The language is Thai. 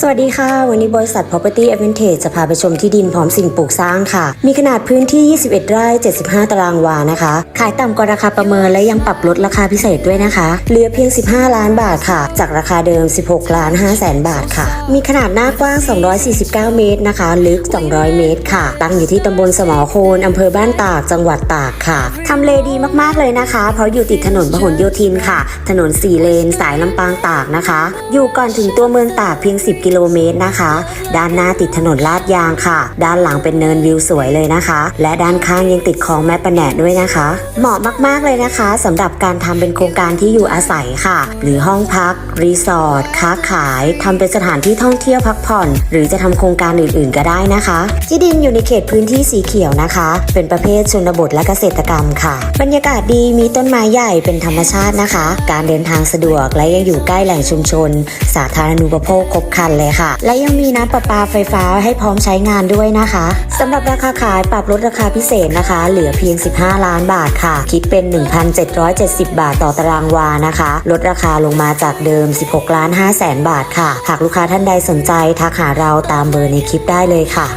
สวัสดีค่ะ วันนี้บริษัท Property Advantage จะพาไปชมที่ดินพร้อมสิ่งปลูกสร้างค่ะ มีขนาดพื้นที่ 21 ไร่ 75 ตารางวานะคะ ขายต่ำกว่าราคาประเมินและยังปรับลดราคาพิเศษด้วยนะคะ เหลือเพียง 15 ล้านบาทค่ะ จากราคาเดิม 16 ล้าน5แสนบาทค่ะ มีขนาดหน้ากว้าง 249 เมตรนะคะ ลึก 200 เมตรค่ะ ตั้งอยู่ที่ตำบลสมอโคนอำเภอบ้านตาก จังหวัดตากค่ะทำเลดีมากๆเลยนะคะ เพราะอยู่ติดถนนพหลโยธินค่ะ ถนน4เลน สายลำปางตากนะคะ อยู่ก่อนถึงตัวเมืองตากเพียง 10กิโลเมตรนะคะ ด้านหน้าติดถนนลาดยางค่ะ ด้านหลังเป็นเนินวิวสวยเลยนะคะ และด้านข้างยังติดคลองแม่ปะแหนด้วยนะคะ เหมาะมากๆเลยนะคะสำหรับการทำเป็นโครงการที่อยู่อาศัยค่ะ หรือห้องพัก รีสอร์ทค้าขายทำเป็นสถานที่ท่องเที่ยวพักผ่อน หรือจะทำโครงการอื่นๆ ก็ได้นะคะ ที่ดินอยู่ในเขตพื้นที่สีเขียวนะคะ เป็นประเภทชนบทและเกษตรกรรมค่ะ บรรยากาศดีมีต้นไม้ใหญ่เป็นธรรมชาตินะคะ การเดินทางสะดวกและยังอยู่ใกล้แหล่งชุมชน สาธารณูปโภคครบครันนเลยค่ะ และยังมีน้ำประปาไฟฟ้าให้พร้อมใช้งานด้วยนะคะสำหรับราคาขายปรับลดราคาพิเศษนะคะ เหลือเพียง 15 ล้านบาทค่ะ คิดเป็น 1,770 บาทต่อตารางวานะคะ ลดราคาลงมาจากเดิม 16 ล้าน5แสนบาทค่ะ หากลูกค้าท่านใดสนใจทักหาเราตามเบอร์ในคลิปได้เลยค่ะ